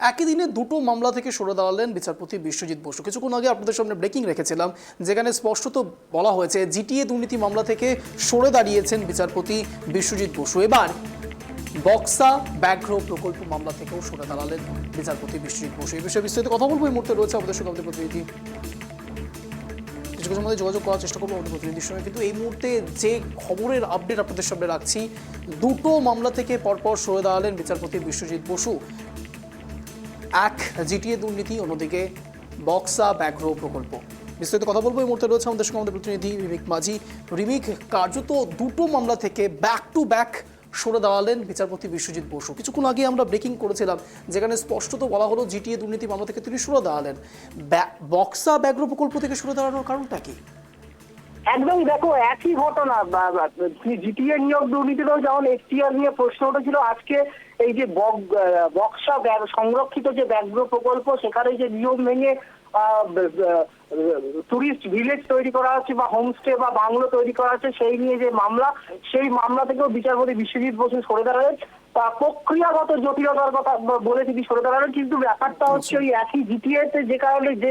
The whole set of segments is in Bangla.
একই দিনে দুটো মামলা থেকে সরে দাঁড়ালেন বিচারপতি বিশ্বজিৎ বসু। কিছুক্ষণ আগে আপনাদের সামনে ব্রেকিং রেখেছিলাম, যেখানে স্পষ্টত বলা হয়েছে জিটিএ দুর্নীতি মামলা থেকে সরে দাঁড়িয়েছেন বিচারপতি বিশ্বজিৎ বসু। এবার বক্সা ব্যাঘ্র প্রকল্প মামলা থেকেও সরে দাঁড়ালেন বিচারপতি বিশ্বজিৎ বসু। এই বিষয়ে বিস্তারিত কথা বলব, এই মুহূর্তে রয়েছে আমাদের সঙ্গে আমাদের প্রতিনিধি। কিছু কিছুর মধ্যে যোগাযোগ করার চেষ্টা করব আমাদের প্রতিনিধির সঙ্গে। কিন্তু এই মুহূর্তে যে খবরের আপডেট আপনাদের সামনে রাখছি, দুটো মামলা থেকে পরপর সরে দাঁড়ালেন বিচারপতি বিশ্বজিৎ বসু। এক জিটিএ দুর্নীতি, অন্যদিকে বক্সা ব্যাঘ্র প্রকল্প। বিস্তারিত কথা বলব, এই মুহূর্তে রয়েছে আমাদের সঙ্গে আমাদের প্রতিনিধি রিমিক মাঝি। রিমিক, কার্যত দুটো মামলা থেকে ব্যাক টু ব্যাক সরে দাঁড়ালেন বিচারপতি বিশ্বজিৎ বসু। কিছুক্ষণ আগে আমরা ব্রেকিং করেছিলাম, যেখানে স্পষ্টত বলা হলো জিটিএ দুর্নীতি মামলা থেকে তিনি সরে দাঁড়ালেন। বক্সা ব্যাঘ্র প্রকল্প থেকে সরে দাঁড়ানোর কারণটা কি? একদম দেখো, একই ঘটনা জিটিএ নিয়োগ দুর্নীতিতেও যেমন এখতিয়ার নিয়ে প্রশ্ন উঠেছিল, আজকে এই যে বক্সা সংরক্ষিত যে ব্যাঘ্র প্রকল্প সেখানে যে নিয়ম ভেঙে টুরিস্ট ভিলেজ তৈরি করা আছে বা হোমস্টে বা বাংলো তৈরি করা আছে সেই নিয়ে যে মামলা সেই মামলা থেকেও বিচারপতি বিশ্বজিৎ বসু সরে দাঁড়ালেন। তা প্রক্রিয়াগত জটিলতার কথা বলে তিনি সরে দাঁড়ালেন কিন্তু ব্যাপারটা হচ্ছে ওই একই জিটিএতে যে কারণে যে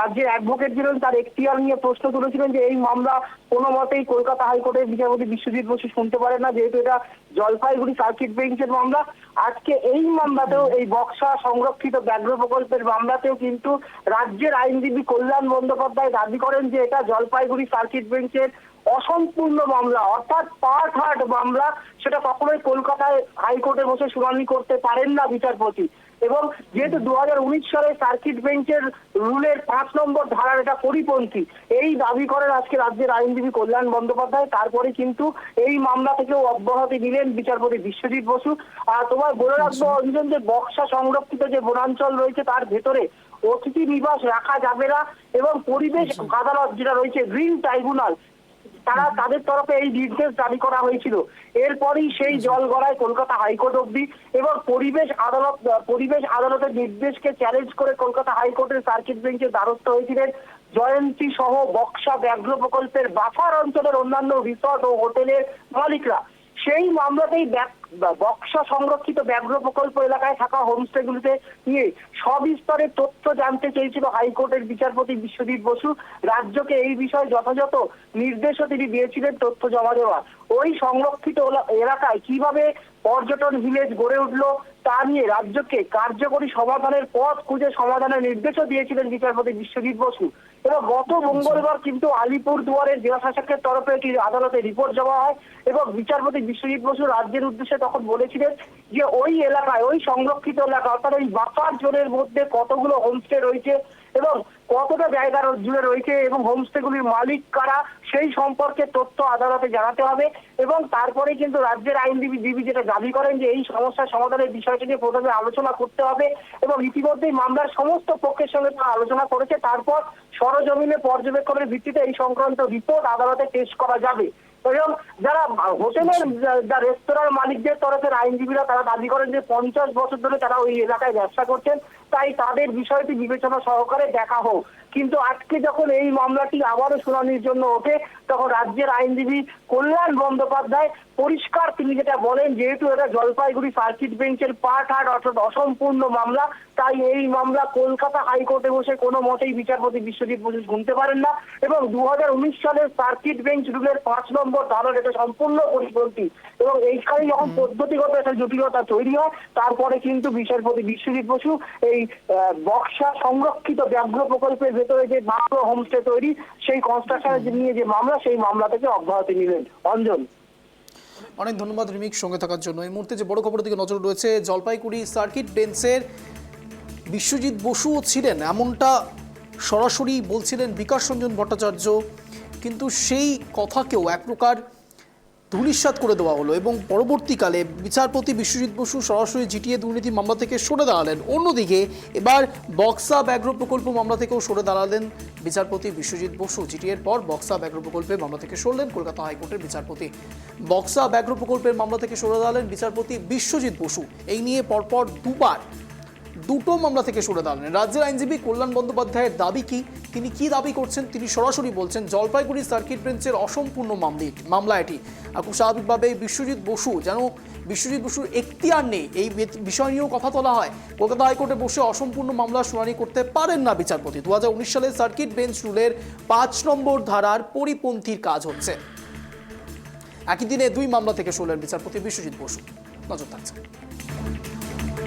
রাজ্যের অ্যাডভোকেট ছিলেন তার এখতিয়ার নিয়ে প্রশ্ন তুলেছিলেন যে এই মামলা কোনো মতেই কলকাতা হাইকোর্টের বিচারপতি বিশ্বজিৎ বসু শুনতে পারেন না যেহেতু এটা জলপাইগুড়ি সার্কিট বেঞ্চের মামলা। আজকে এই মামলাতেও এই বক্সা সংরক্ষিত ব্যাঘ্র প্রকল্পের মামলাতেও কিন্তু রাজ্যের আইনজীবী কল্যাণ বন্দ্যোপাধ্যায় দাবি করেন যে এটা জলপাইগুড়ি সার্কিট বেঞ্চের অসম্পূর্ণ মামলা। অর্থাৎ পার্ট হার্ট মামলা, সেটা কখনোই কলকাতায় হাইকোর্টে বসে শুনানি করতে পারেন না বিচারপতি। এবং যেহেতু দু হাজার উনিশ সালে সার্কিট বেঞ্চের রুলের পাঁচ নম্বর ধারার এটা পরিপন্থী এই দাবি করেন আজকে রাজ্যের আইনজীবী কল্যাণ বন্দ্যোপাধ্যায়। তারপরে কিন্তু এই মামলা থেকেও অব্যাহতি দিলেন বিচারপতি বিশ্বজিৎ বসু। আর তোমার বলে রাখব অঞ্জন যে বক্সা সংরক্ষিত যে বনাঞ্চল রয়েছে তার ভেতরে অতিথি নিবাস রাখা যাবে না এবং পরিবেশ আদালত যেটা রয়েছে গ্রিন ট্রাইব্যুনাল তারা তাদের তরফে এই নির্দেশ জারি করা হয়েছিল। এরপরই সেই জল গড়ায় কলকাতা হাইকোর্ট অব্দি এবং পরিবেশ আদালত, পরিবেশ আদালতের নির্দেশকে চ্যালেঞ্জ করে কলকাতা হাইকোর্টের সার্কিট বেঞ্চে দ্বারস্থ হয়েছিলেন জয়ন্তী সহ বক্সা ব্যাঘ্র প্রকল্পের বাফার অঞ্চলের অন্যান্য রিসর্ট ও হোটেলের মালিকরা। সেই মামলাতেই বক্সা সংরক্ষিত ব্যাঘ্র প্রকল্প এলাকায় থাকা হোমস্টেগুলিতে নিয়ে সবিস্তরে তথ্য জানতে চেয়েছিল হাইকোর্টের বিচারপতি বিশ্বজিৎ বসু। রাজ্যকে এই বিষয়ে যথাযথ নির্দেশও তিনি দিয়েছিলেন তথ্য জমা দেওয়া ওই সংরক্ষিত এলাকায় কীভাবে পর্যটন ভিলেজ গড়ে উঠল তা নিয়ে রাজ্যকে কার্যকরী সমাধানের পথ খুঁজে সমাধানের নির্দেশও দিয়েছিলেন বিচারপতি বিশ্বজিৎ বসু। এবং গত মঙ্গলবার কিন্তু আলিপুর দুয়ারের জেলা শাসকের তরফে একটি আদালতে রিপোর্ট জমা হয় এবং বিচারপতি বিশ্বজিৎ বসু রাজ্যের উদ্দেশ্যে তখন বলেছিলেন যে ওই এলাকায়, ওই সংরক্ষিত এলাকা, অর্থাৎ ওই বাফার জোনের মধ্যে কতগুলো হোমস্টে রয়েছে এবং কতটা জায়গা জুড়ে রয়েছে এবং হোমস্টেগুলির মালিক কারা, সেই সম্পর্কে তথ্য আদালতে জানাতে হবে। এবং তারপরে কিন্তু রাজ্যের আইনজীবী জীবী যেটা দাবি করেন যে এই সমস্যার সমাধানের বিষয়টি নিয়ে প্রথমে আলোচনা করতে হবে এবং ইতিমধ্যেই মামলার সমস্ত পক্ষের সঙ্গে তারা আলোচনা করেছে। তারপর সরজমিনে পর্যবেক্ষণের ভিত্তিতে এই সংক্রান্ত রিপোর্ট আদালতে পেশ করা যাবে। এবং যারা হোটেলের, যা- রেস্তোরাঁর মালিকদের তরফের আইনজীবীরা তারা দাবি করেন যে পঞ্চাশ বছর ধরে তারা ওই এলাকায় ব্যবসা করছেন। তাই তাদের বিষয়টি বিবেচনা সহকারে দেখা হোক। কিন্তু আজকে যখন এই মামলাটি আবারও শুনানির জন্য ওঠে, তখন রাজ্যের আইনজীবী কল্যাণ বন্দ্যোপাধ্যায় পরিষ্কার তিনি যেটা বলেন, যেহেতু এটা জলপাইগুড়ি সার্কিট বেঞ্চের পার্ট হার্ট অর্থাৎ অসম্পূর্ণ মামলা, তাই এই মামলা কলকাতা হাইকোর্টে বসে কোনো মতেই বিচারপতি বিশ্বজিৎ বসু শুনতে পারেন না এবং দু হাজার উনিশ সালের সার্কিট বেঞ্চ রুলের পাঁচ নম্বর ধারার এটা সম্পূর্ণ পরিপন্থী। এবং এইখানে যখন পদ্ধতিগত একটা জটিলতা তৈরি হয়, তারপরে কিন্তু বিচারপতি বিশ্বজিৎ বসু এই বক্সা সংরক্ষিত ব্যাঘ্র প্রকল্পের ভেতরে যে মাত্র হোমস্টে তৈরি সেই কনস্ট্রাকশনের নিয়ে যে মামলা সেই মামলা থেকে অব্যাহতি নিলেন অঞ্জন। অনেক ধন্যবাদ রিমিক সঙ্গে থাকার জন্য। এই মুহূর্তে যে বড় খবরের দিকে নজর রয়েছে জলপাইগুড়ি সার্কিট বেঞ্চের বিশ্বজিৎ বসুও ছিলেন এমনটা সরাসরি বলছিলেন বিকাশ রঞ্জন ভট্টাচার্য কিন্তু সেই কথাকেও এক প্রকার ধূলিসাৎ করে দেওয়া হলো এবং পরবর্তীকালে বিচারপতি বিশ্বজিৎ বসু সরাসরি জিটিএ দুর্নীতি মামলা থেকে সরে দাঁড়ালেন। অন্যদিকে এবার বক্সা ব্যাঘ্র প্রকল্প মামলা থেকেও সরে দাঁড়ালেন বিচারপতি বিশ্বজিৎ বসু। জিটিএর পর বক্সা ব্যাঘ্র প্রকল্পের মামলা থেকে সরলেন কলকাতা হাইকোর্টের বিচারপতি। বক্সা ব্যাঘ্র প্রকল্পের মামলা থেকে সরে দাঁড়ালেন বিচারপতি বিশ্বজিৎ বসু। এই নিয়ে পরপর দুবার দুটো মামলা থেকে সরে দাঁড়ালেন। রাজ্যের আইনজীবী কল্যাণ বন্দ্যোপাধ্যায়ের দাবি কি? তিনি কি দাবি করছেন? তিনি সরাসরি বলছেন, জলপাইগুড়ি সার্কিট বেঞ্চের অসম্পূর্ণ মামলি মামলা এটি। খুব স্বাভাবিকভাবে বিশ্বজিৎ বসু, যেন বিশ্বজিৎ বসুর এখতিয়ার নেই, এই বিষয় নিয়েও কথা তোলা হয়। কলকাতা হাইকোর্টে বসে অসম্পূর্ণ মামলা শুনানি করতে পারেন না বিচারপতি। দু হাজার উনিশ সালে সার্কিট বেঞ্চ রুলের পাঁচ নম্বর ধারার পরিপন্থীর কাজ হচ্ছে। একই দিনে দুই মামলা থেকে সরলেন বিচারপতি বিশ্বজিৎ বসু। নজর থাকছে।